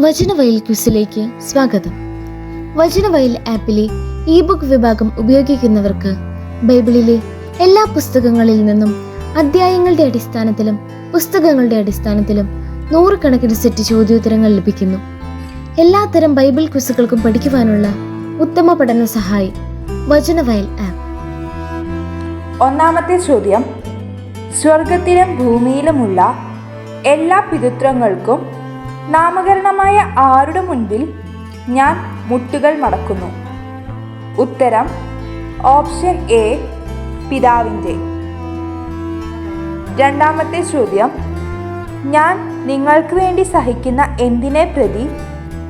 വചനവയൽ ക്വിസിലേക്ക് സ്വാഗതം. Vachanavayal ആപ്പിലെ E book വിഭാഗം ഉപയോഗിക്കുന്നവർക്ക് ബൈബിളിലെ എല്ലാ പുസ്തകങ്ങളിൽ നിന്നും അധ്യായങ്ങളുടെ അടിസ്ഥാനത്തിലും പുസ്തകങ്ങളുടെ അടിസ്ഥാനത്തിലും നൂറുകണക്കിന് സെറ്റ് ചോദ്യോത്തരങ്ങൾ ലഭിക്കുന്നു. എല്ലാത്തരം ബൈബിൾ ക്വിസുകൾക്കും പഠിക്കുവാനുള്ള ഉത്തമ പഠന സഹായി വചനവയൽ ആപ്പ്. ഒന്നാമത്തെ ചോദ്യം സ്വർഗത്തിലും ഭൂമിയിലുമുള്ള എല്ലാ പിതൃത്വങ്ങൾക്കും നാമകരണമായ ആരുടെ മുൻപിൽ ഞാൻ മുട്ടുകൾ മടക്കുന്നു? ഉത്തരം ഓപ്ഷൻ എ പിതാവിന്റെ. രണ്ടാമത്തെ ചോദ്യം ഞാൻ നിങ്ങൾക്ക് വേണ്ടി സഹിക്കുന്ന എന്തിനെ പ്രതി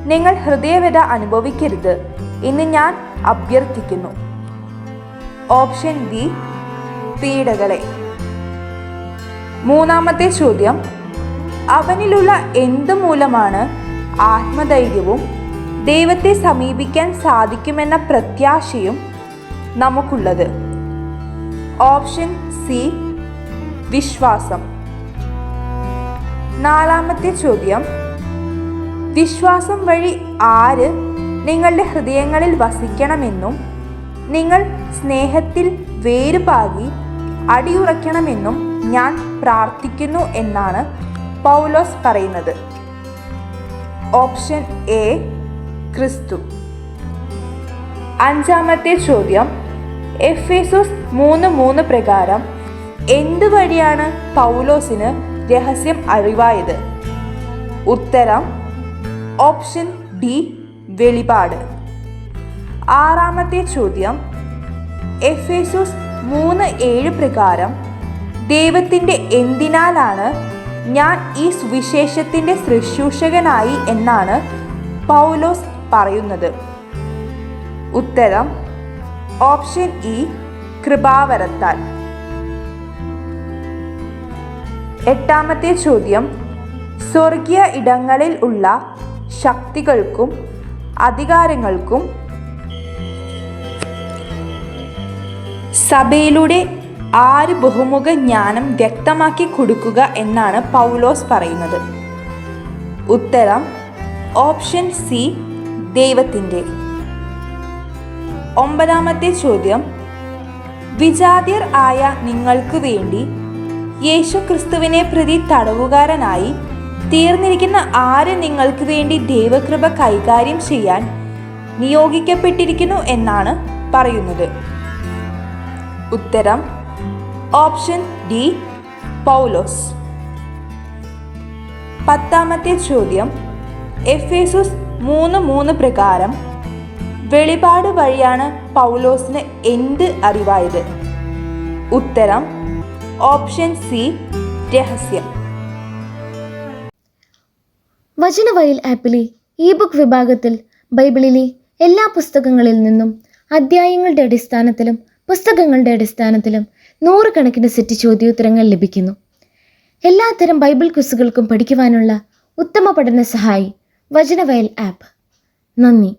നിങ്ങൾ ഹൃദയവേദ അനുഭവിക്കരുത് എന്ന് ഞാൻ അഭ്യർത്ഥിക്കുന്നു. ഓപ്ഷൻ ബി പീഡകളെ. മൂന്നാമത്തെ ചോദ്യം അവനിലുള്ള എന്ത് മൂലമാണ് ആത്മധൈര്യവും ദൈവത്തെ സമീപിക്കാൻ സാധിക്കുമെന്ന പ്രത്യാശയും നമുക്കുള്ളത്? ഓപ്ഷൻ സി വിശ്വാസം. നാലാമത്തെ ചോദ്യം വിശ്വാസം വഴി ആര് നിങ്ങളുടെ ഹൃദയങ്ങളിൽ വസിക്കണമെന്നും നിങ്ങൾ സ്നേഹത്തിൽ വേരുപാകി അടിയുറയ്ക്കണമെന്നും ഞാൻ പ്രാർത്ഥിക്കുന്നു എന്നാണ് പൗലോസ് പറയുന്നത്. ഓപ്ഷൻ എ ക്രിസ്തു. അഞ്ചാമത്തെ ചോദ്യം. എഫേസോസ് മൂന്ന് മൂന്ന് പ്രകാരം എന്ത് വഴിയാണ് പൗലോസിന് രഹസ്യം അറിവായത്? ഉത്തരം ഓപ്ഷൻ ഡി വെളിപാട്. ആറാമത്തെ ചോദ്യം. എഫേസോസ് മൂന്ന് ഏഴ് പ്രകാരം ദൈവത്തിന്റെ എന്തിനാലാണ് ഞാൻ ഈ സുവിശേഷത്തിന്റെ ശുശ്രൂഷകനായി എന്നാണ് പൗലോസ് പറയുന്നത്. ഉത്തരം ഓപ്ഷൻ ഇ കൃപാവരത്താൽ. എട്ടാമത്തെ ചോദ്യം സ്വർഗീയ ഇടങ്ങളിൽ ഉള്ള ശക്തികൾക്കും അധികാരങ്ങൾക്കും സഭയിലൂടെ ആര് ബഹുമുഖ ജ്ഞാനം വ്യക്തമാക്കി കൊടുക്കുക എന്നാണ് പൗലോസ് പറയുന്നത്. ഉത്തരം ഓപ്ഷൻ സി ദൈവത്തിന്റെ. ഒമ്പതാമത്തെ ചോദ്യം വിജാതിയർ ആയ നിങ്ങൾക്ക് വേണ്ടി യേശു ക്രിസ്തുവിനെ പ്രതി തടവുകാരനായി തീർന്നിരിക്കുന്ന ആര് നിങ്ങൾക്ക് വേണ്ടി ദൈവകൃപ കൈകാര്യം ചെയ്യാൻ നിയോഗിക്കപ്പെട്ടിരിക്കുന്നു എന്നാണ് പറയുന്നത്. ഉത്തരം ഓപ്ഷൻ ഡി പൗലോസ്. പത്താമത്തെ ചോദ്യം എഫേസുസ് മൂന്ന് മൂന്ന് പ്രകാരം വെളിപാട് വഴിയാണ് പൗലോസിന് എന്ത് അറിവായത്? ഉത്തരം ഓപ്ഷൻ സി രഹസ്യം. വചനവയൽ ആപ്പിലെ ഇ ബുക്ക് വിഭാഗത്തിൽ ബൈബിളിലെ എല്ലാ പുസ്തകങ്ങളിൽ നിന്നും അധ്യായങ്ങളുടെ അടിസ്ഥാനത്തിലും പുസ്തകങ്ങളുടെ അടിസ്ഥാനത്തിലും നൂറുകണക്കിന് സെറ്റ് ചോദ്യോത്തരങ്ങൾ ലഭിക്കുന്നു. എല്ലാത്തരം ബൈബിൾ ക്വിസുകൾക്കും പഠിക്കുവാനുള്ള ഉത്തമ പഠന സഹായി വചനവയൽ ആപ്പ്. നന്ദി.